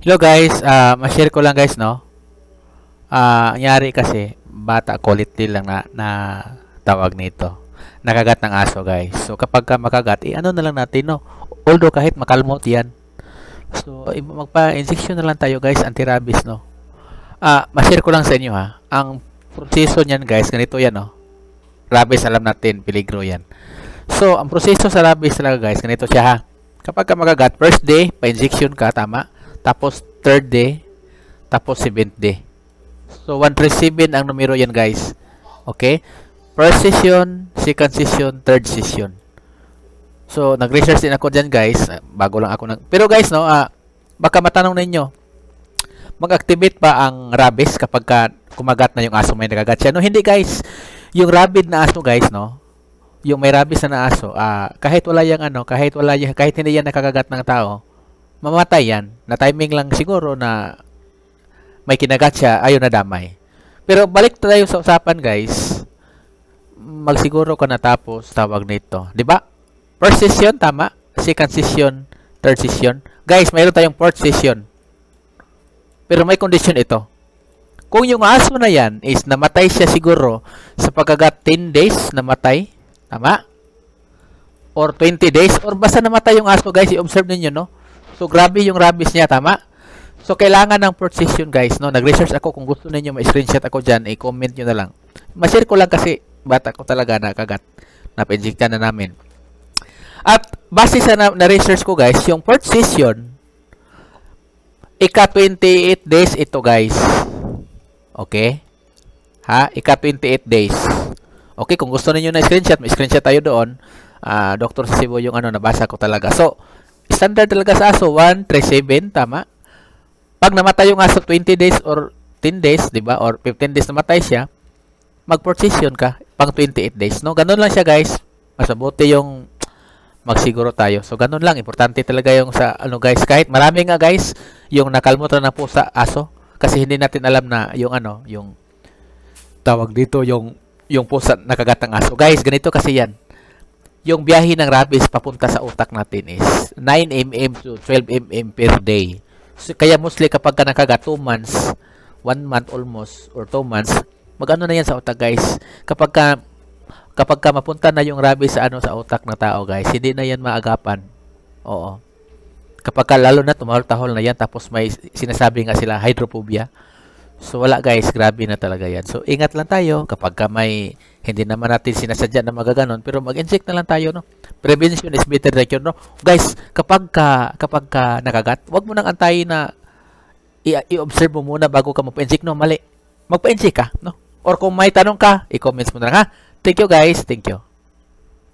Hello guys, ah ma-share ko lang guys no. Ah, nangyari kasi bata kulit lang na, na tawag nito. Nakagat ng aso guys. So kapag ka makagat, eh, ano na lang natin no. Although kahit makalmot yan. So i- magpa-injection na lang tayo guys, anti-rabies no. Ah, ma-share ko lang sa inyo ha. Ang proseso niyan guys, ganito yan no. Rabies alam natin, peligro yan. So, ang proseso sa rabies talaga guys, ganito siya ha. Kapag ka makagat, first day, pa-injection ka, tama? Tapos, third day, tapos seventh day. So, 137 ang numero yan guys. Okay? First session, second session, third session. So, nag-research din ako dyan guys. Ah, Bago lang ako nag... Pero guys, no, ah, baka matanong ninyo, mag-activate ba ang rabies kapag ka kumagat na yung aso may nagagat siya? No, hindi guys. Yung rabid na aso guys, no, yung may rabies na, na aso, ah, kahit wala yung ano, kahit wala yung, kahit hindi yan nakakagat ng tao, mamatay yan. Na timing lang siguro na may kinagat siya, ayun na damay. Pero balik tayo sa usapan guys. Magsiguro ka na tapos tawag nito. 'Di ba? First session, tama. Second session, third session. Guys, mayroon tayong fourth session. Pero may condition ito. Kung yung aso na yan is namatay siya siguro sa pagkagat 10 days, namatay. Tama? Or 20 days. Or basta namatay yung aso, guys. I-observe ninyo, no? So, grabe yung rabies niya. Tama? So, kailangan ng session, guys, no? Nag-research ako. Kung gusto ninyo, ma-screenshot ako dyan. I-comment nyo na lang. Ma-share ko lang kasi bata ko talaga nakagat. Napa-injectan na namin. At base sa na- na-research ko, guys, yung fourth session, ika 28 days ito, guys. Okay? Ha? Ika 28 days. Okay, kung gusto niyo na screenshot, may screenshot tayo doon. Ah, Dr. Cebu yung ano, nabasa ko talaga. So, standard talaga sa aso, 137, tama? Pag namatay yung aso 20 days or 10 days, di ba? Or 15 days namatay siya, mag-position ka pang 28 days, no? Ganun lang siya, guys. Mas mabuti yung magsiguro tayo. So, ganun lang. Importante talaga yung sa, ano, guys. Kahit marami nga, guys, yung nakalmutan na po sa aso. Kasi hindi natin alam na yung, ano, yung tawag dito, yung, yung pusa nakagat ng aso. Guys, ganito kasi yan. Yung biyahe ng rabies papunta sa utak natin is 9 mm to 12 mm per day. So, kaya mostly kapag ka nakagat 2 months, 1 month almost, or 2 months, mag-ano na yan sa utak guys. Kapag ka, kapag ka mapunta na yung rabies sa ano sa utak na tao guys, hindi na yan maagapan. Oo. Kapag ka lalo na tumahol-tahol na yan, tapos may sinasabi nga sila hydrophobia. So wala guys, grabe na talaga yan. So ingat lang tayo kapag ka may hindi naman natin sinasadya na magaganon, pero mag-inject na lang tayo no. Prevention is better than cure no. Guys, kapag ka kapag ka nakagat, wag mo nang antayin na i-observe mo muna bago ka magpa-inject no, mali. Magpa-inject ka no. Or kung may tanong ka, i-comments mo na lang ha. Thank you guys, thank you.